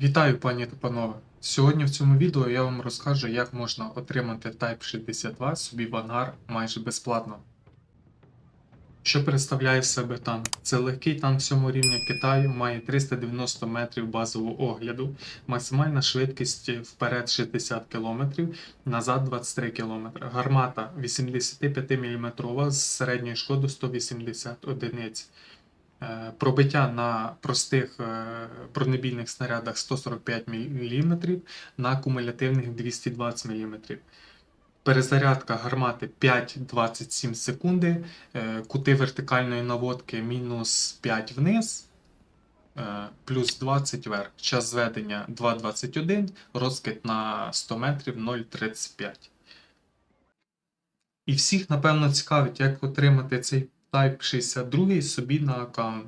Вітаю, пані та панове! Сьогодні в цьому відео я вам розкажу, як можна отримати Type 62 собі в ангар майже безплатно. Що представляє себе танк? Це легкий танк 7 рівня Китаю, має 390 метрів базового огляду, максимальна швидкість вперед 60 км, назад 23 км. Гармата 85 мм з середньою шкодою 180 одиниць. Е, Пробиття на простих е, бронебійних снарядах 145 мм, на кумулятивних 220 мм. Перезарядка гармати 5-27 секунди, е, кути вертикальної наводки мінус 5 вниз, плюс 20 вверх. Час зведення 2.21, розкид на 100 метрів 0.35. І всіх, напевно, цікавить, як отримати цей Type 62 собі на аккаунт.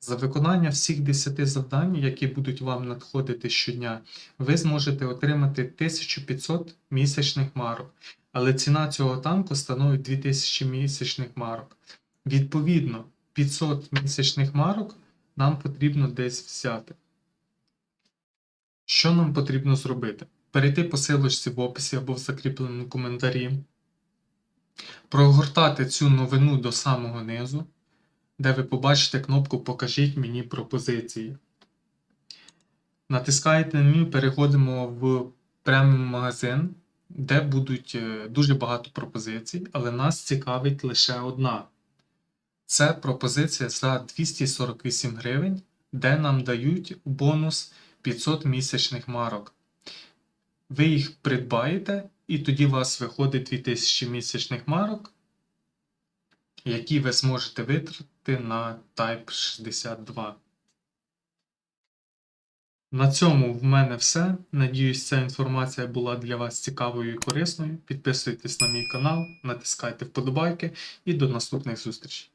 За виконання всіх 10 завдань, які будуть вам надходити щодня, ви зможете отримати 1500 місячних марок. Але ціна цього танку становить 2000 місячних марок. Відповідно, 500 місячних марок нам потрібно десь взяти. Що нам потрібно зробити? Перейти по силочці в описі або в закріпленому коментарі, прогортати цю новину до самого низу, де ви побачите кнопку Покажіть мені пропозиції. Натискаєте на нього, переходимо в преміум магазин, де будуть е, дуже багато пропозицій, але нас цікавить лише одна. Це пропозиція за 248 гривень, де нам дають бонус 500 місячних марок. Ви їх придбаєте, і тоді у вас виходить 2000 місячних марок, які ви зможете витратити на Type 62. На цьому в мене все. Надіюсь, ця інформація була для вас цікавою і корисною. Підписуйтесь на мій канал, натискайте вподобайки і до наступних зустрічей.